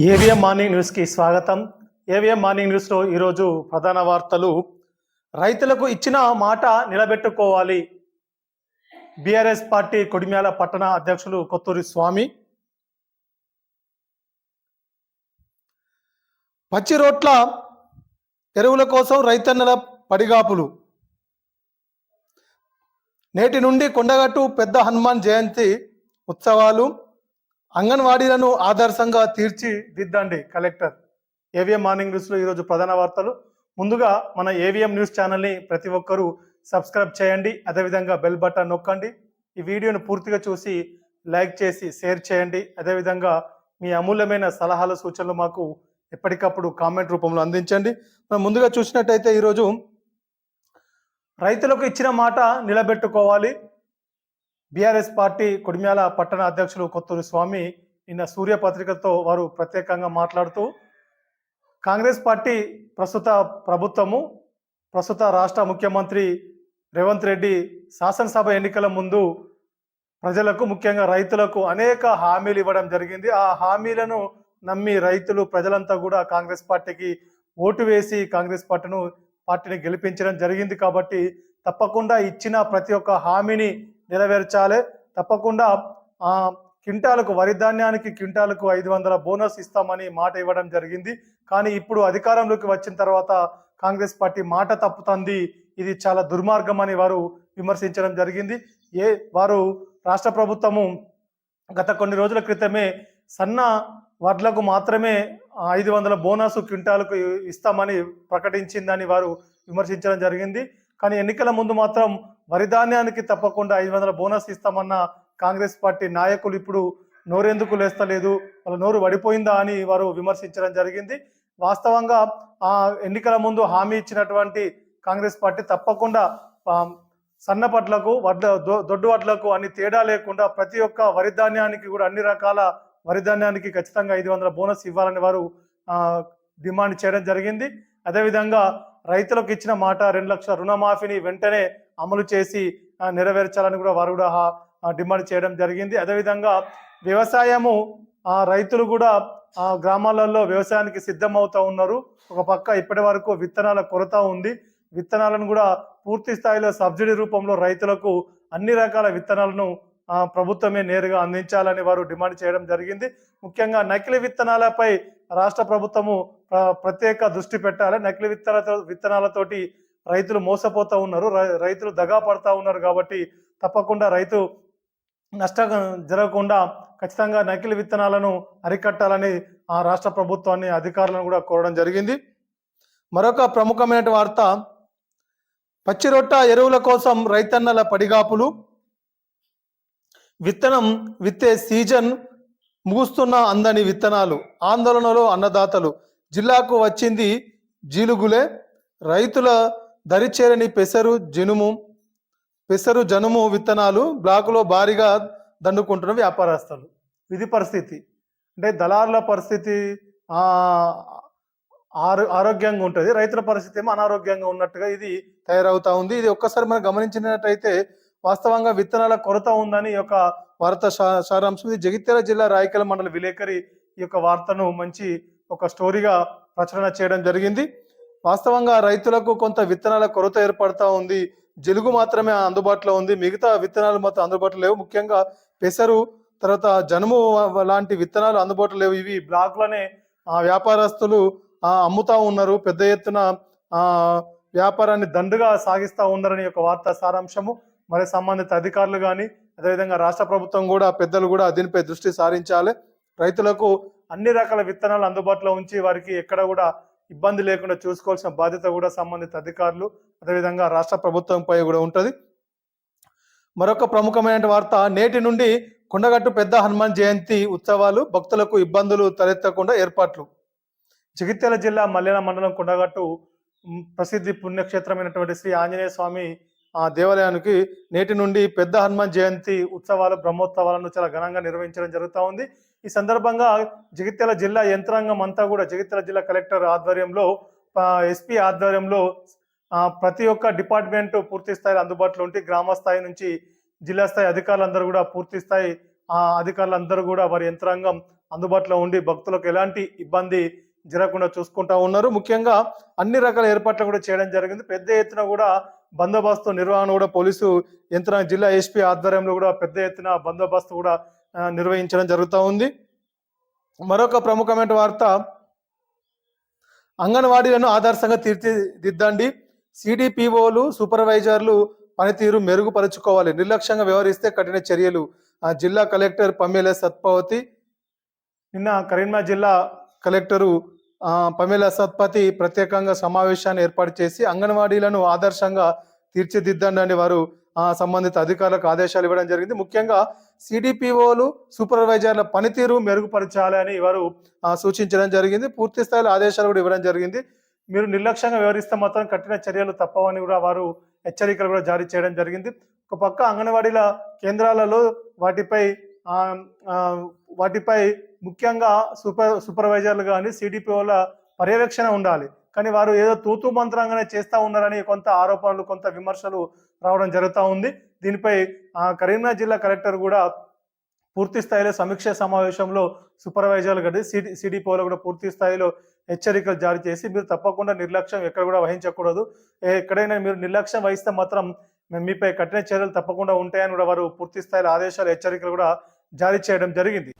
AVM morning న్యూస్కి స్వాగతం. AVM morning న్యూస్లో ఈరోజు ప్రధాన వార్తలు. రైతులకు ఇచ్చిన మాట నిలబెట్టుకోవాలి. బీఆర్ఎస్ పార్టీ కొడిమ్యాల పట్టణ అధ్యక్షులు కొత్తూరి స్వామి. పచ్చి రోట్ల ఎరువుల కోసం రైతన్నల పడిగాపులు. నేటి నుండి కొండగట్టు పెద్ద హనుమాన్ జయంతి ఉత్సవాలు. అంగన్వాడీలను ఆదర్శంగా తీర్చిదిద్దండి కలెక్టర్. ఏవిఎం మార్నింగ్ న్యూస్లో ఈరోజు ప్రధాన వార్తలు. ముందుగా మన ఏవిఎం న్యూస్ ఛానల్ని ప్రతి ఒక్కరూ సబ్స్క్రైబ్ చేయండి. అదేవిధంగా బెల్ బటన్ నొక్కండి. ఈ వీడియోను పూర్తిగా చూసి లైక్ చేసి షేర్ చేయండి. అదేవిధంగా మీ అమూల్యమైన సలహాలు సూచనలు మాకు ఎప్పటికప్పుడు కామెంట్ రూపంలో అందించండి. మనం ముందుగా చూసినట్టయితే ఈరోజు రైతులకు ఇచ్చిన మాట నిలబెట్టుకోవాలి. బీఆర్ఎస్ పార్టీ కొడిమ్యాల పట్టణ అధ్యక్షులు కొత్తూరు స్వామి నిన్న సూర్య పత్రికతో వారు ప్రత్యేకంగా మాట్లాడుతూ కాంగ్రెస్ పార్టీ ప్రస్తుత ప్రభుత్వము ప్రస్తుత రాష్ట్ర ముఖ్యమంత్రి రేవంత్ రెడ్డి శాసనసభ ఎన్నికల ముందు ప్రజలకు ముఖ్యంగా రైతులకు అనేక హామీలు ఇవ్వడం జరిగింది. ఆ హామీలను నమ్మి రైతులు ప్రజలంతా కూడా కాంగ్రెస్ పార్టీకి ఓటు వేసి కాంగ్రెస్ పార్టీను పార్టీని గెలిపించడం జరిగింది కాబట్టి తప్పకుండా ఇచ్చిన ప్రతి ఒక్క హామీని నెరవేర్చాలి. తప్పకుండా కింటాలకు వరి ధాన్యానికి కింటాలకు ఐదు వందల బోనస్ ఇస్తామని మాట ఇవ్వడం జరిగింది. కానీ ఇప్పుడు అధికారంలోకి వచ్చిన తర్వాత కాంగ్రెస్ పార్టీ మాట తప్పుతుంది. ఇది చాలా దుర్మార్గం అని వారు విమర్శించడం జరిగింది. ఏ వారు రాష్ట్ర ప్రభుత్వము గత కొన్ని రోజుల క్రితమే సన్న వడ్లకు మాత్రమే ఐదు వందల బోనస్ క్వింటాలకు ఇస్తామని ప్రకటించిందని వారు విమర్శించడం జరిగింది. కానీ ఎన్నికల ముందు మాత్రం వరి ధాన్యానికి తప్పకుండా ఐదు వందల బోనస్ ఇస్తామన్న కాంగ్రెస్ పార్టీ నాయకులు ఇప్పుడు నోరెందుకు లేస్తలేదు? వాళ్ళ నోరు పడిపోయిందా అని వారు విమర్శించడం జరిగింది. వాస్తవంగా ఆ ఎన్నికల ముందు హామీ ఇచ్చినటువంటి కాంగ్రెస్ పార్టీ తప్పకుండా సన్నపట్లకు సన్న పట్లకు వడ్ల దొ- దొడ్డు వడ్లకు అన్ని తేడా లేకుండా ప్రతి ఒక్క వరి ధాన్యానికి కూడా అన్ని రకాల వరి ధాన్యానికి ఖచ్చితంగా ఐదు వందల బోనస్ ఇవ్వాలని వారు డిమాండ్ చేయడం జరిగింది. అదేవిధంగా రైతులకు ఇచ్చిన మాట రెండు లక్షల రుణమాఫీని వెంటనే అమలు చేసి నెరవేర్చాలని కూడా వారు కూడా డిమాండ్ చేయడం జరిగింది. అదేవిధంగా వ్యవసాయము ఆ, రైతులు కూడా ఆ గ్రామాలలో వ్యవసాయానికి సిద్ధమవుతూ ఉన్నారు. ఒక పక్క ఇప్పటి వరకు విత్తనాల కొరత ఉంది. విత్తనాలను కూడా పూర్తి స్థాయిలో సబ్సిడీ రూపంలో రైతులకు అన్ని రకాల విత్తనాలను ప్రభుత్వమే నేరుగా అందించాలని వారు డిమాండ్ చేయడం జరిగింది. ముఖ్యంగా నకిలీ విత్తనాలపై రాష్ట్ర ప్రభుత్వము ప్ర- ప్రత్యేక దృష్టి పెట్టాలి. నకిలీ విత్తనాలతో విత్తనాలతోటి రైతులు మోసపోతూ ఉన్నారు. రై- రైతులు దగా పడతా ఉన్నారు కాబట్టి తప్పకుండా రైతు నష్టం జరగకుండా ఖచ్చితంగా నకిలీ విత్తనాలను అరికట్టాలని ఆ రాష్ట్ర ప్రభుత్వాన్ని అధికారులను కూడా కోరడం జరిగింది. మరొక ప్రముఖమైన వార్త పచ్చిరొట్ట ఎరువుల కోసం రైతన్నల పడిగాపులు. విత్తనం విత్తే సీజన్ ముగుస్తున్న అందని విత్తనాలు ఆందోళనలో అన్నదాతలు. జిల్లాకు వచ్చింది జీలుగులే. రైతుల దరిచేరని పెసరు జనుము పెసరు జనుము విత్తనాలు బ్లాకులో భారీగా దండుకుంటున్న వ్యాపారస్తులు. ఇది పరిస్థితి. అంటే దళారుల పరిస్థితి ఆరో ఆరోగ్యంగా ఉంటుంది. రైతుల పరిస్థితి ఏమో అనారోగ్యంగా ఉన్నట్టుగా ఇది తయారవుతా ఉంది. ఇది ఒక్కసారి మనం గమనించినట్టయితే వాస్తవంగా విత్తనాల కొరత ఉందని ఈ యొక్క వార్త సారాంశం. ఇది జగిత్యాల జిల్లా రాయకల్ మండల విలేకరి ఈ యొక్క వార్తను మంచి ఒక స్టోరీగా ప్రచురణ చేయడం జరిగింది. వాస్తవంగా రైతులకు కొంత విత్తనాల కొరత ఏర్పడతా ఉంది. జలుగు మాత్రమే అందుబాటులో ఉంది. మిగతా విత్తనాలు మొత్తం అందుబాటులో లేవు. ముఖ్యంగా పెసరు తర్వాత జనుము లాంటి విత్తనాలు అందుబాటులో లేవు. ఇవి బ్లాక్లోనే ఆ, వ్యాపారస్తులు అమ్ముతా ఉన్నారు. పెద్ద ఎత్తున వ్యాపారాన్ని దండుగా సాగిస్తూ ఉన్నారని యొక్క వార్తా సారాంశము. మరి సంబంధిత అధికారులు కానీ అదేవిధంగా రాష్ట్ర ప్రభుత్వం కూడా పెద్దలు కూడా దీనిపై దృష్టి సారించాలి. రైతులకు అన్ని రకాల విత్తనాలు అందుబాటులో ఉంచి వారికి ఎక్కడ కూడా ఇబ్బంది లేకుండా చూసుకోవాల్సిన బాధ్యత కూడా సంబంధిత అధికారులు అదేవిధంగా రాష్ట్ర ప్రభుత్వంపై కూడా ఉంటుంది. మరొక ప్రముఖమైన వార్త నేటి నుండి కొండగట్టు పెద్ద హనుమాన్ జయంతి ఉత్సవాలు భక్తులకు ఇబ్బందులు తలెత్తకుండా ఏర్పాట్లు. జగిత్యాల జిల్లా మల్లెన మండలం కొండగట్టు ప్రసిద్ధి పుణ్యక్షేత్రమైనటువంటి శ్రీ ఆంజనేయ స్వామి ఆ దేవాలయానికి నేటి నుండి పెద్ద హనుమాన్ జయంతి ఉత్సవాలు బ్రహ్మోత్సవాలను చాలా ఘనంగా నిర్వహించడం జరుగుతూ ఉంది. ఈ సందర్భంగా జగిత్యాల జిల్లా యంత్రాంగం అంతా కూడా జగిత్యాల జిల్లా కలెక్టర్ ఆధ్వర్యంలో ఎస్పీ ఆధ్వర్యంలో ప్రతి ఒక్క డిపార్ట్మెంట్ పూర్తి స్థాయిలో అందుబాటులో ఉంటే గ్రామ స్థాయి నుంచి జిల్లా స్థాయి అధికారులందరూ కూడా పూర్తి స్థాయి ఆ అధికారులందరూ కూడా వారి యంత్రాంగం అందుబాటులో ఉండి భక్తులకు ఎలాంటి ఇబ్బంది జరగకుండా చూసుకుంటా ఉన్నారు. ముఖ్యంగా అన్ని రకాల ఏర్పాట్లు కూడా చేయడం జరిగింది. పెద్ద ఎత్తున కూడా బందోబస్తు నిర్వహణ కూడా పోలీసు యంత్రాంగ జిల్లా ఎస్పీ ఆధ్వర్యంలో కూడా పెద్ద ఎత్తున బందోబస్తు కూడా నిర్వహించడం జరుగుతూ ఉంది. మరొక ప్రముఖమైన వార్త అంగన్వాడీలను ఆదర్శంగా తీర్చిదిద్దండి. సిడిపిఓలు సూపర్వైజర్లు పనితీరు మెరుగుపరుచుకోవాలి. నిర్లక్ష్యంగా వ్యవహరిస్తే కఠిన చర్యలు. జిల్లా కలెక్టర్ పమ్మేల సత్పవతి నిన్న కరీంనగర్ జిల్లా కలెక్టరు పమేల సత్పతి ప్రత్యేకంగా సమావేశాన్ని ఏర్పాటు చేసి అంగన్వాడీలను ఆదర్శంగా తీర్చిదిద్దండి వారు. సంబంధిత అధికారులకు ఆదేశాలు ఇవ్వడం జరిగింది. ముఖ్యంగా సిడిపిఓలు సూపర్వైజర్ల పనితీరు మెరుగుపరచాలని వారు సూచించడం జరిగింది. పూర్తి స్థాయిలో ఆదేశాలు కూడా ఇవ్వడం జరిగింది. మీరు నిర్లక్ష్యంగా వ్యవహరిస్తే మాత్రం కఠిన చర్యలు తప్పవని కూడా వారు హెచ్చరికలు కూడా జారీ చేయడం జరిగింది. ఒక పక్క అంగన్వాడీల కేంద్రాలలో వాటిపై వాటిపై ముఖ్యంగా సూపర్ సూపర్వైజర్లు కానీ సిడిపిఓల పర్యవేక్షణ ఉండాలి. కానీ వారు ఏదో తూతూ మంత్రంగానే చేస్తూ ఉన్నారని కొంత ఆరోపణలు కొంత విమర్శలు రావడం జరుగుతూ ఉంది. దీనిపై ఆ, కరీంనగర్ జిల్లా కలెక్టర్ కూడా పూర్తి స్థాయిలో సమీక్ష సమావేశంలో సూపర్వైజర్లు కానీ సిడి సిడిపిఓలు కూడా పూర్తి స్థాయిలో హెచ్చరికలు జారీ చేసి మీరు తప్పకుండా నిర్లక్ష్యం ఎక్కడ కూడా వహించకూడదు. ఎక్కడైనా మీరు నిర్లక్ష్యం వహిస్తే మాత్రం మీపై కఠిన చర్యలు తప్పకుండా ఉంటాయని కూడా వారు పూర్తి స్థాయిలో ఆదేశాలు హెచ్చరికలు కూడా జారీ చేయడం జరిగింది.